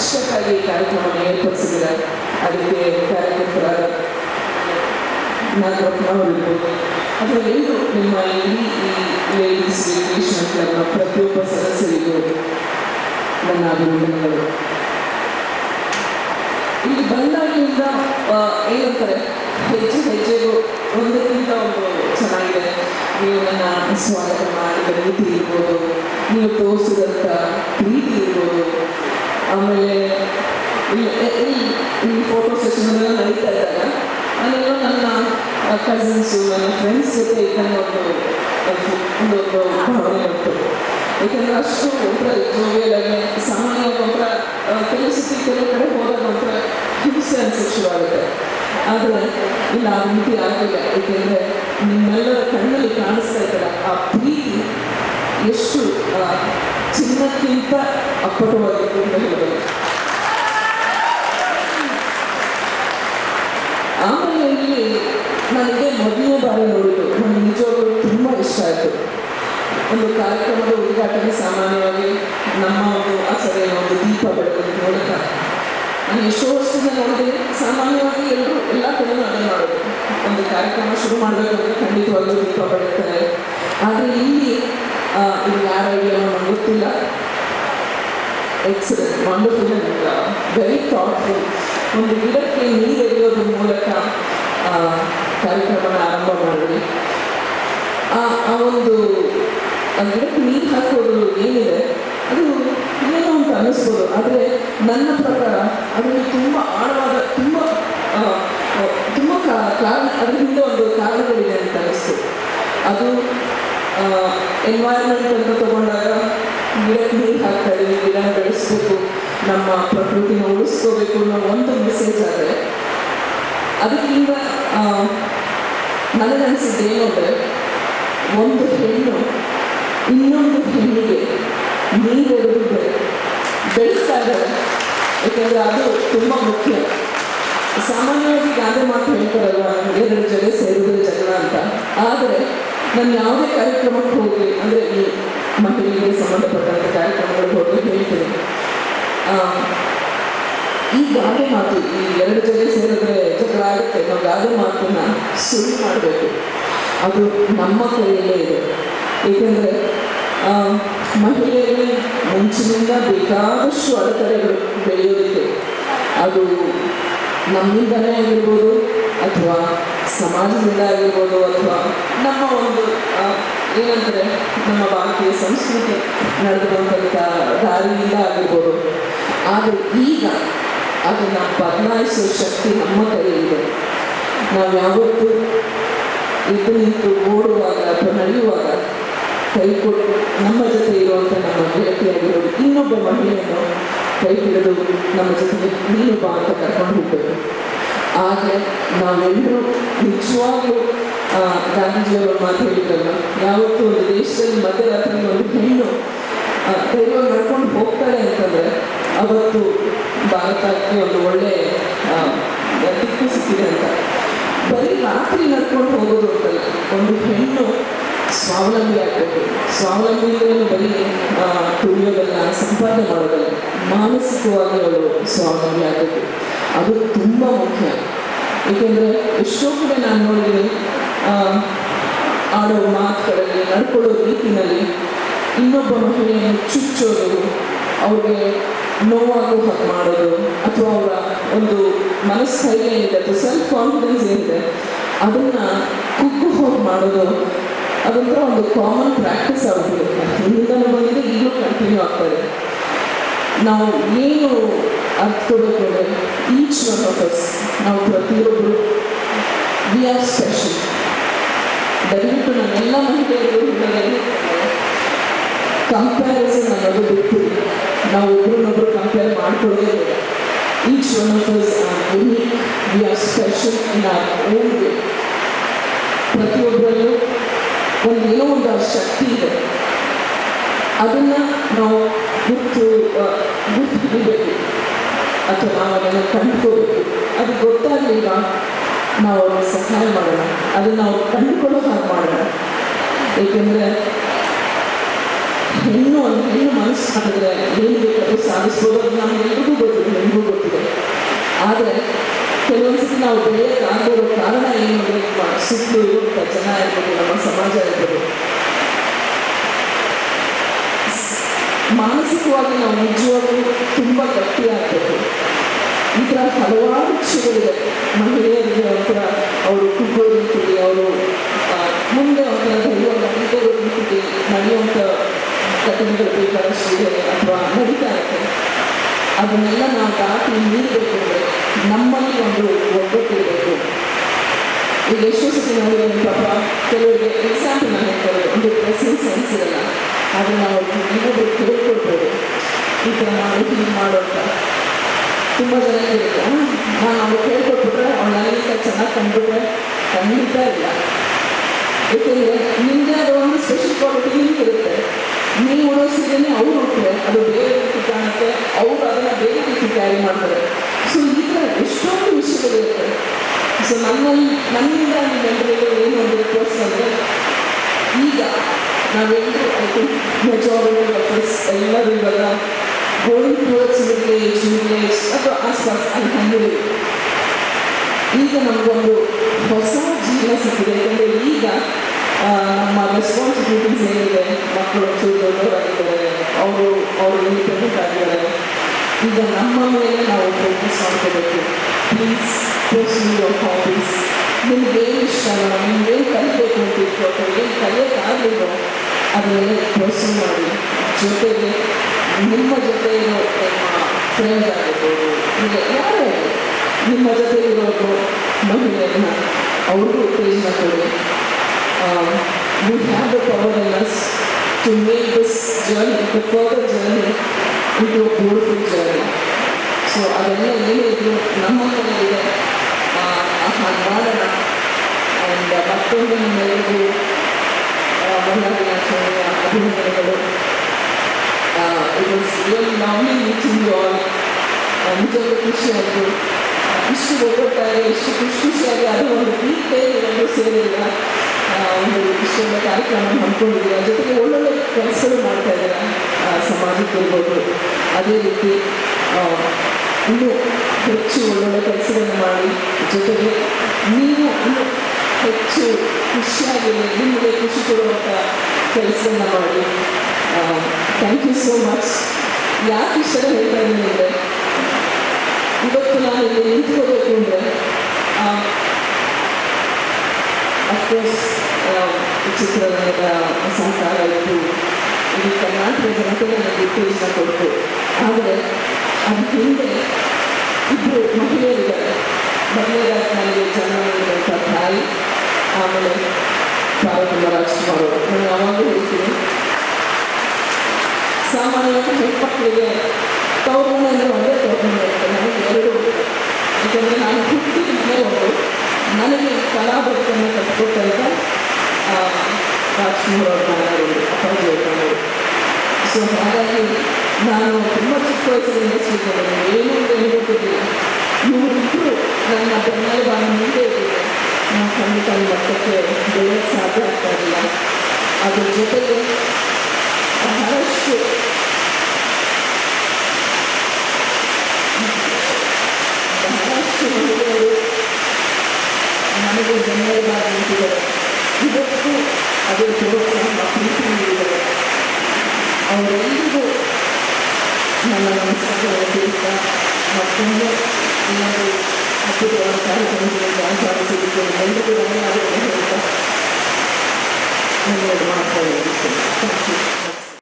ಈ ಕಾರ್ಯಕ್ರಮವನ್ನು ಏರ್ಪಡಿಸಿದ್ದಾರೆ. ಅದಕ್ಕೆ ಕಾರ್ಯಕರ್ತರಾದ ನಾಗರತ್ನ ಅವರಿರ್ಬೋದು ಅಥವಾ ಎಲ್ಲರೂ ನಿಮ್ಮ ಇಡೀ ಈ ಲೇಡೀಸ್ ರಿಕ್ರಿಯೇಷನ್ ಕ್ಲಬ್ನ ಪ್ರತಿಯೊಬ್ಬ ಸದಸ್ಯರಿಗೂ ನನ್ನ ಅಭಿನಂದನೆಗಳು. ಇಲ್ಲಿ ಬಂದಾಗಿಂದ ಏನಂತಾರೆ, ಹೆಜ್ಜೆ, ಹೆಜ್ಜೆಗೂ ಒಂದಕ್ಕಿಂತ ಒಂದು ಚೆನ್ನಾಗಿದೆ. ನೀವು ನನ್ನ ಸ್ವಾಗತ ಮಾಡಿದ ರೀತಿ ಇರ್ಬೋದು. ನೀವು ತೋರಿಸಿದಂಥ ಪ್ರೀತಿ ಇರ್ಬೋದು. ಆಮೇಲೆ ಈ ಈ ಫೋಟೋ ಸೆಷನ್ ಎಲ್ಲ ನಡೀತಾ ಇದ್ದಾಗ ಅಲ್ಲೆಲ್ಲ ನನ್ನ ಕಸಿನ್ಸು ನನ್ನ ಫ್ರೆಂಡ್ಸ್ ಜೊತೆ ಇದ್ದಂಗೆ ಒಂದು ಒಂದು ಭಾವನೆ ಉಂಟು ಏಕೆಂದರೆ ಅಷ್ಟು ಒಂಥರ ಜೋವಿಯಲಾಗಿ ಸಾಮಾನ್ಯವಾಗಿ ಒಂಥರ ಆ, ಕೆಲವು ಸತಿ ಕೆಲವು ಕಡೆ ಹೋದಾಗ ಒಂಥರ ಹಿಂಸೆ ಅನ್ಸಕ್ಕೆ ಶುರುವಾಗುತ್ತೆ ಆದರೆ ಇಲ್ಲ ಆ ರೀತಿ ಆಗಿಲ್ಲ ಏಕೆಂದರೆ ನಿಮ್ಮೆಲ್ಲರ ಕಣ್ಣಲ್ಲಿ ಕಾಣಿಸ್ತಾ ಇದ್ದಾರೆ ಆ ಪ್ರೀತಿ ಎಷ್ಟು ಚಿನ್ನಕ್ಕಿಂತ ಅಪ್ಪಟವಾಗಿತ್ತು ಅಂತ ಹೇಳಬಹುದು ಆಮೇಲೆ ಇಲ್ಲಿ ನನಗೆ ಮೊದಲನೇ ಬಾರಿ ನೋಡಿದ್ದು, ನನಗೆ ನಿಜವಾಗ್ಲೂ ತುಂಬ ಇಷ್ಟ ಆಯಿತು. ಒಂದು ಕಾರ್ಯಕ್ರಮದ ಉದ್ಘಾಟನೆ ಸಾಮಾನ್ಯವಾಗಿ ನಮ್ಮ ಒಂದು ಆಸರೆಯ ಒಂದು ದೀಪ ಬೆಳಗೋದ್ರ ಮೂಲಕ. ನಾನು ಎಷ್ಟೋ ವರ್ಷದಿಂದ ನೋಡಿದೆ, ಸಾಮಾನ್ಯವಾಗಿ ಎಲ್ಲರೂ ಎಲ್ಲ ಕಡೆ ಅದೇ ಮಾಡೋದು. ಒಂದು ಕಾರ್ಯಕ್ರಮ ಶುರು ಮಾಡಬೇಕಾದ್ರೆ ಖಂಡಿತವಾಗ್ಲೂ ದೀಪ ಬೆಳಗ್ತಾರೆ ಆದರೆ ಇಲ್ಲಿ ಆ, ಇದು ಯಾರ ಐಡಿಯಾ ನನಗೆ ಗೊತ್ತಿಲ್ಲ. Excellent wonderful and very thoughtful ಒಂದು ಗಿಡಕ್ಕೆ ನೀರು ಎರೆಯೋದ್ರ ಮೂಲಕ ಕಾರ್ಯಕ್ರಮ ಕಾರ್ಯಕ್ರಮನ ಆರಂಭ ಮಾಡಿದ್ರಿ ಆ ಒಂದು ಗಿಡಕ್ಕೆ ನೀರು ಹಾಕೋದು ಏನಿದೆ ಅದು ಏನೋ ಅಂತ ಅನ್ನಿಸ್ಬೋದು. ಆದರೆ ನನ್ನ ಪ್ರಕಾರ ಅದರಲ್ಲಿ ತುಂಬ ಆಳವಾದ ತುಂಬ ತುಂಬ ಕಾರಣ ಅದ್ರ ಹಿಂದೆ ಒಂದು ಕಾರಣಗಳಿದೆ ಅಂತ ಅನಿಸ್ತು ಅದು ಎನ್ವೈರ್ಮೆಂಟ್ ಅಂತ ತಗೊಂಡಾಗ ಗಿಡಕ್ಕೆ ನೀರು ಹಾಕ್ತಾ ಇದೀವಿ ಗಿಡನ ಬೆಳೆಸ್ಬೇಕು, ನಮ್ಮ ಪ್ರಕೃತಿನ ಉಳಿಸ್ಕೋಬೇಕು ಅನ್ನೋ ಒಂದು ಮೆಸೇಜ್ ಆದರೆ ಅದಕ್ಕಿಂತ ಏನು ಅಂದರೆ ಒಂದು ಹೆಣ್ಣು ಇನ್ನೊಂದು ಹೆಣ್ಣಿಗೆ ನೀರು ಬೆಳೆ ಬೆಳೆಸ್ತಾ ಇದ್ದಾರೆ. ಯಾಕೆಂದರೆ ಅದು ತುಂಬ ಮುಖ್ಯ. ಸಾಮಾನ್ಯವಾಗಿ ಗಾದೆ ಮಾತು ಹೇಳ್ತಾರಲ್ವ ಎರಡು ಜನ ಸೇರಿದ್ರೆ ಜಗಳ ಅಂತ. ಆದರೆ ನಾನು ಯಾವುದೇ ಕಾರ್ಯಕ್ರಮಕ್ಕೆ ಹೋಗಲಿ, ಅಂದರೆ ಈ ಮಹಿಳೆಗೆ ಸಂಬಂಧಪಟ್ಟಂಥ ಕಾರ್ಯಕ್ರಮಗಳಿಗೆ ಹೋಗಿ ಈ ಗಾದೆ ಮಾತು, ಈ ಎರಡು ಜನ ಸೇರಿದ್ರೆ ಜಗಳ ಆಗುತ್ತೆ, ನಾವು ಗಾದೆ ಮಾತನ್ನ ಸುಳ್ಳು ಮಾಡಬೇಕು. ಅದು ನಮ್ಮ ಕೈಯಲ್ಲೇ ಇದೆ. ಏಕೆಂದರೆ ಮಹಿಳೆಯರಿಗೆ ಮುಂಚಿನಿಂದ ಬೇಕಾದಷ್ಟು ಅಡೆತಡೆಗಳು ಬೆಳೆಯೋದಕ್ಕೆ ಅದು ನಮ್ಮಿಂದಲೇ ಆಗಿರ್ಬೋದು, ಅಥವಾ ಸಮಾಜದಿಂದ ಆಗಿರ್ಬೋದು, ಅಥವಾ ಏನಂತಾರೆ ನಮ್ಮ ಭಾರತೀಯ ಸಂಸ್ಕೃತಿ ನಡೆದಿರುವಂಥ ದಾರಿಯಿಂದ ಆಗಿರ್ಬೋದು. ಆದರೆ ಈಗ ಅದನ್ನು ಬದಲಾಯಿಸುವ ಶಕ್ತಿ ನಮ್ಮ ಕೈಯಲ್ಲಿದೆ ನಾವು ಯಾವತ್ತೂ ಇದ್ದು ನಿಂತು ಓಡುವಾಗ ಅಥವಾ ನಡೆಯುವಾಗ ಕೈ ಕೊಟ್ಟು ನಮ್ಮ ಜೊತೆ ಇರುವಂಥ ನಮ್ಮ ಗೆಳತಿಯಾಗಿರೋದು ಇನ್ನೊಬ್ಬ ಮಹಿಳೆಯನ್ನು ಕೈ ಹಿಡಿದು ನಮ್ಮ ಜೊತೆಗೆ ನೀನು ಬಾ ಅಂತ ಕರ್ಕೊಂಡು ಹೋಗ್ಬೇಕು. ಆದರೆ ನಾವೆಲ್ಲರೂ ನಿಜವಾಗ್ಲೂ ಗಾಂಧೀಜಿಯವರು ಮಾತು ಹೇಳಿದ್ರಲ್ಲ ಯಾವತ್ತೂ ಒಂದು ದೇಶದಲ್ಲಿ ಮಧ್ಯರಾತ್ರಿ ಒಂದು ಹೆಣ್ಣು ಧೈರ್ಯ ನಡ್ಕೊಂಡು ಹೋಗ್ತಾಳೆ ಅಂತಂದರೆ ಅವತ್ತು ಭಾರತಕ್ಕೆ ಒಂದು ಒಳ್ಳೆ ದಿಕ್ಕು ಸಿಕ್ಕಿದೆ ಅಂತ. ಬರೀ ರಾತ್ರಿ ನಡ್ಕೊಂಡು ಹೋಗೋದು ಅಂತಲ್ಲ ಒಂದು ಹೆಣ್ಣು ಸ್ವಾವಲಂಬಿ ಆಗಬೇಕು. ಸ್ವಾವಲಂಬಿ ಬರೀ ಆ, ದುಡಿಯೋದಲ್ಲ ಸಂಪಾದನೆ ಮಾಡೋದಲ್ಲ ಮಾನಸಿಕವಾಗಿ ಅವಳು ಸ್ವಾವಲಂಬಿ ಆಗಬೇಕು. ಅದು ತುಂಬ ಮುಖ್ಯ. ಏಕೆಂದರೆ ಎಷ್ಟೋ ಕಡೆ ನಾನು ನೋಡಿದ್ದೀನಿ ಆಡೋ ಮಾತುಗಳಲ್ಲಿ ನಡ್ಕೊಳ್ಳೋ ರೀತಿನಲ್ಲಿ ಇನ್ನೊಬ್ಬ ಮಹಿಳೆಯನ್ನು ಚುಚ್ಚೋದು, ಅವ್ರಿಗೆ ನೋವಾಗೋ ಹಾಗೆ ಮಾಡೋದು, ಅಥವಾ ಅವರ ಒಂದು ಮನಸ್ಥೈರ್ಯ ಇದೆ ಅಥವಾ ಸೆಲ್ಫ್ ಕಾನ್ಫಿಡೆನ್ಸ್ ಏನಿದೆ, ಅದನ್ನು ಕುಗ್ಗು ಹೋಗಿ ಮಾಡೋದು ಅದೊಂಥರ ಒಂದು ಕಾಮನ್ ಪ್ರಾಕ್ಟೀಸ್ ಆಗಿರುತ್ತೆ ಹಿಂದಿಂದಲೂ ಬಂದಿದೆ, ಈಗಲೂ ಕಂಟಿನ್ಯೂ ಆಗ್ತದೆ ನಾವು ಏನು ಅರ್ಥ ಅಂದರೆ ಈಚ್ ಒನ್ ಆಫ್ ನಾವು ಪ್ರತಿಯೊಬ್ಬರು ವಿ ಆರ್ ಸ್ಪೆಷಲ್ ದಯವಿಟ್ಟು ನಮ್ಮೆಲ್ಲ ಮಹಿಳೆಯರು ಕಂಪ್ಯಾರಿಸನ್ ಅನ್ನೋದು ಬಿಟ್ಟು ನಾವು ಒಬ್ರನ್ನೊಬ್ರು compare ಮಾಡ್ಕೊಳ್ಳೋದೇ each one of us are unique we are special in our own ಪ್ರತಿಯೊಬ್ಬರಲ್ಲೂ ಒಂದು ಏನೋ ಒಂದು ಶಕ್ತಿ ಇದೆ ಅದನ್ನು ನಾವು ಗುರ್ತು ಗುರ್ತು ಹಿಡಿಬೇಕು ಅಥವಾ ಅದನ್ನು ಕಂಡುಕೋಬೇಕು ಅದು ಗೊತ್ತಾಗಲಿಲ್ಲ ನಾವು ಅವ್ರಿಗೆ ಸಹಾಯ ಮಾಡೋಣ. ಅದನ್ನು ನಾವು ಕಂಡುಕೊಳ್ಳೋ ಹಾಗೆ ಮಾಡೋಣ. ಏಕೆಂದರೆ ಹೆಣ್ಣು ಒಂದು ಹೆಣ್ಣು ಮನಸ್ಸು ಮಾಡಿದ್ರೆ ಏನು ಬೇಕಾದರೂ ಸಾಧಿಸ್ಬೋದು. ಅದು ನಮಗೆಲ್ರಿಗೂ ಗೊತ್ತಿದೆ, ನಿಮಗೂ ಗೊತ್ತಿದೆ. ಆದರೆ ಕೆಲವೊಂದ್ಸತಿ ನಾವು ಬೆಳೆಯೋದಾಗಿರೋ ಕಾರಣ ಏನು ಅಂದರೆ ಸುತ್ತು ಇರುವಂಥ ಜನ ಇರ್ಬೋದು ನಮ್ಮ ಸಮಾಜ ಇರ್ಬೋದು ಮಾನಸಿಕವಾಗಿ ನಾವು ನಿಜವಾಗ್ಲೂ ತುಂಬ ಗಟ್ಟಿಯಾಗಬೇಕು. ಈ ಥರ ಹಲವಾರು ವಿಷಯಗಳಿದೆ. ಮಹಿಳೆಯರಿಗೆ ಒಂಥರ ಅವರು ಕುಗ್ಗೋದಿರ್ತೀವಿ ಅವರು ಮುಂದೆ ಒಂಥರ ಧೈರ್ಯವನ್ನು ರೀತಿಯಲ್ಲಿ ನಡೆಯುವಂಥ ಘಟನೆಗಳು ಬೇಕಾದಷ್ಟು ಇದೆ ಅಥವಾ ನಡೀತಾ ಇರುತ್ತೆ. ಅದನ್ನೆಲ್ಲ ನಾವು ದಾಟಿ ನೀಡಬೇಕು ಅಂದರೆ ನಮ್ಮಲ್ಲಿ ಒಂದು ಒಗ್ಗಟ್ಟಿರಬೇಕು ಈಗ ಎಷ್ಟೋ ಸತಿ ನೋಡಿದ್ರೆ ಪಾಪ ಕೆಲವರಿಗೆ ಎಕ್ಸಾಂಪಲ್ ನಾನು ಹೇಳ್ತಾರೆ ಒಂದು ಡ್ರೆಸ್ಸಿಂಗ್ ಸೆನ್ಸ್ ಇರಲ್ಲ. ಆದರೆ ನಾವು ಇನ್ನೊಬ್ರು ಕೇಳ್ಕೊಳ್ಬೋದು ಈ ಥರ ನಾವು ಹೀಗೆ ಮಾಡೋ ಅಂತ ತುಂಬ ಹೇಳಿದ್ರು. ನಾನು ಅವ್ರು ಕೇಳ್ಕೊಟ್ಬಿಟ್ರೆ ಅವ್ಳು ನನಗಿಂತ ಚೆನ್ನಾಗಿ ಕಂಡುಬಿಟ್ರೆ ಖಂಡಿತ ಇಲ್ಲ. ಏಕೆಂದರೆ ನಿಮ್ಮದೇ ಆದ ಒಂದು ಸ್ಪೆಷಲ್ ಕ್ವಾಲಿಟಿ ಇರುತ್ತೆ. ನೀವು ಉಡೋ ಸೀರೆನೇ ಅವ್ರು ಉಟ್ರೆ ಅದು ಬೇರೆ ರೀತಿ ಕಾಣುತ್ತೆ. ಅವ್ರು ಅದನ್ನು ಬೇರೆ ರೀತಿ ಕ್ಯಾರಿ ಮಾಡ್ತಾರೆ. ಸೊ ಈ ಥರ ಎಷ್ಟೊಂದು ವಿಷಯಗಳಿರುತ್ತೆ ಸೊ ನನ್ನಲ್ಲಿ, ನನ್ನಿಂದ ನಿಮ್ಮೆಲ್ಲರಿಗೂ ಏನು ಒಂದು ರಿಕ್ವೆಸ್ಟ್ ಅಂದರೆ, ಈಗ ನಾವೆಲ್ಲರೂ ಐ ಥಿಂಕ್ ಮೆಜಾರಿಟಿ ಆಫ್ ಎಲ್ಲರೂ ಇವಾಗ going towards middle age middle age ಅಥವಾ ಆಸ್ಪಾಸ್ ಅಲ್ಲಿ ಹಂಗಿರಿ ಈಗ ನಮಗೊಂದು ಹೊಸ ಜೀವನ ಸಿಕ್ಕಿದೆ ಯಾಕಂದರೆ ಈಗ ಆ, ನಮ್ಮ ರೆಸ್ಪಾನ್ಸಿಬಿಲಿಟೀಸ್ ಏನಿದೆ ಮಕ್ಕಳು ಒಂಚೂರು ದೊಡ್ಡವರಾಗಿದ್ದಾರೆ ಅವರು ಅವರು ಇಂಡಿಪೆಂಡೆಂಟ್ ಆಗಿದ್ದಾರೆ ಈಗ ನಮ್ಮ ಮೇಲೆ ನಾವು ಫೋಕಸ್ ಮಾಡ್ಕೋಬೇಕು ಪ್ಲೀಸ್ ಪರ್ಸನ್ ಯುವರ್ ಹಾಬೀಸ್ ನಿಮ್ಗೆ ಏನು ಇಷ್ಟನೋ ನಿಮ್ಗೇನು ಕಲಿಬೇಕು ಅಂತ ಇತ್ತು ಅಥವಾ ಏನು ಕಲಿಯೋಕ್ಕಾಗಲಿಲ್ಲ ಅದನ್ನೆಲ್ಲ ಪರ್ಸನ್ ಮಾಡಿ ಜೊತೆಗೆ ನಿಮ್ಮ ಜೊತೆ ಇರೋ ನಿಮ್ಮ ಫ್ರೆಂಡ್ ಆಗಿರ್ಬೋದು ಈಗ ಯಾರೇ ಆಗಲಿ, ನಿಮ್ಮ ಜೊತೆ ಇರೋದು ಮಹಿಳೆಯನ್ನ ಅವ್ರಿಗೂ ಉತ್ತೇಜನ ಕೊಡಿ. We have the power in us to make this journey the further journey into beautiful journey so ಅದೆಲ್ಲ ಏನೇ ಇದ್ರು ನಮ್ಮ ಮನೆಯಲ್ಲಿದೆ ಹಾಗೆ ಮಾಡೋಣ ಆ್ಯಂಡ್ ಮತ್ತೊಂದು ನಿಮ್ಮೆಲ್ಲರಿಗೂ ಮಹಿಳಾ ದಿನಾಚರಣೆಯ ಅಭಿನಂದನೆಗಳು. Was really lovely meeting you you ನಿಜವಾಗ್ಲೂ ಖುಷಿ ಆಯಿತು ಇಷ್ಟು ಒಗ್ಗಟ್ಟಾಗಿ ಇಷ್ಟು ಖುಷಿ ಖುಷಿಯಾಗಿ ಅದು ಒಂದು ಪ್ರೀತಿ ಒಂದು ಸೇರಿಲ್ಲ ಒಂದು ಇಷ್ಟೊಂದು ಕಾರ್ಯಕ್ರಮ ಹಮ್ಮಿಕೊಂಡಿದ್ದೀರಾ ಜೊತೆಗೆ ಒಳ್ಳೊಳ್ಳೆ ಕೆಲಸಗಳು ಮಾಡ್ತಾ ಇದ್ದೀರಾ ಸಮಾಜಕ್ಕೆ ಅದೇ ರೀತಿ ಇನ್ನೂ ಹೆಚ್ಚು ಒಳ್ಳೊಳ್ಳೆ ಕೆಲಸಗಳನ್ನು ಮಾಡಿ ಜೊತೆಗೆ ನೀವು ಹೆಚ್ಚು ಖುಷಿಯಾಗಿ ನಿಮಗೆ ಖುಷಿ ಕೊಡುವಂಥ ಕೆಲಸವನ್ನು ಮಾಡಿ. ಥ್ಯಾಂಕ್ ಯು ಸೋ ಮಚ್ ಯಾಕೆ ಇಷ್ಟ ಹೇಳ್ತಾ ಇದ್ದೀನಿ ಅಂದರೆ, ಇವತ್ತು ನಾನು ಇಲ್ಲಿ ನಿಂತ್ಕೋಬೇಕು ಅಂದರೆ ಅಫ್ಕೋರ್ಸ್ ಚಿತ್ರರಂಗದ ಸಹಕಾರ ಇತ್ತು ಇಡೀ ಕರ್ನಾಟಕ ಜನತೆಗೆ ನನಗೆ ಉತ್ತೇಜನ ಕೊಟ್ಟು, ಆದರೆ ಅದಕ್ಕೆ ಹಿಂದೆ ಇಬ್ಬರು ಮಹಿಳೆಯರಿದ್ದಾರೆ. ಮಹಿಳೆಯರಾಗಿ ಆಮೇಲೆ ತುಂಬ ರಾಜ್ಕುಮಾರ್ ಮಾಡೋದು ನಾನು ಯಾವಾಗಲೂ ಹೇಳ್ತೀನಿ, ಸಾಮಾನ್ಯವಾಗಿ ಹೆಣ್ಮಕ್ಳಿಗೆ ತವರು ಇರುತ್ತೆ ನನಗೆ ಎರಡು ಯಾಕಂದರೆ ನಾನು ಹುಟ್ಟಿ ಮನೆ ಒಂದು. ನನಗೆ ಕಲಾ ಬದುಕನ್ನು ಕಟ್ಕೊಡ್ತಾ ಇದ್ದ ಅವ್ರ ಸೊ ಹಾಗಾಗಿ ನಾನು ತುಂಬ ಚಿಕ್ಕ ವಯಸ್ಸಿನಿಂದ ಇಂಡಸ್ಟ್ರಿಗೆ ಏನು ಅಂತ ಹೇಳ್ಕೊಟ್ಟಿದ್ದಿಲ್ಲ ಇವರಿಬ್ಬರು ನನ್ನ ಬೆನ್ನೆಲು ಬಾಳ ಮುಂದೆ ನಾನು ಖಂಡಿತ ಈ ಮಟ್ಟಕ್ಕೆ ಬೆಳೆಯೋಕ್ಕೆ ಸಾಧ್ಯ ಆಗ್ತಾ ಇರಲಿಲ್ಲ ಅದ್ರ ಜೊತೆಗೆ ಬಹಳಷ್ಟು ಬಹಳಷ್ಟು ಮಹಿಳೆಯರು ನನಗೆ ಬೆನ್ನೆಲುಬಾಗಿ ನಿಂತಿದ್ದಾರೆ ಇವತ್ತು ಅದೇ ಪ್ರೋತ್ಸಾಹ ಪ್ರೀತಿ ನೀಡಿದ್ದಾರೆ ಅವರೆಲ್ಲರಿಗೂ ನನ್ನ ನಮಸ್ಕಾರವನ್ನು ತಿಳಿಸ್ತಾ ಮತ್ತೊಂದು ಇನ್ನೊಂದು ಅದ್ಭುತವಾದ ಕಾರ್ಯಕ್ರಮಗಳಿಗೆ ಆಹ್ವಾನಿಸಿದ್ದಕ್ಕೆ ಎಲ್ಲರಿಗೂ ಧನ್ಯವಾದಗಳನ್ನು ಹೇಳ್ತಾ ನನ್ನ ಮಾತಾಡೋದು ಥ್ಯಾಂಕ್ ಯು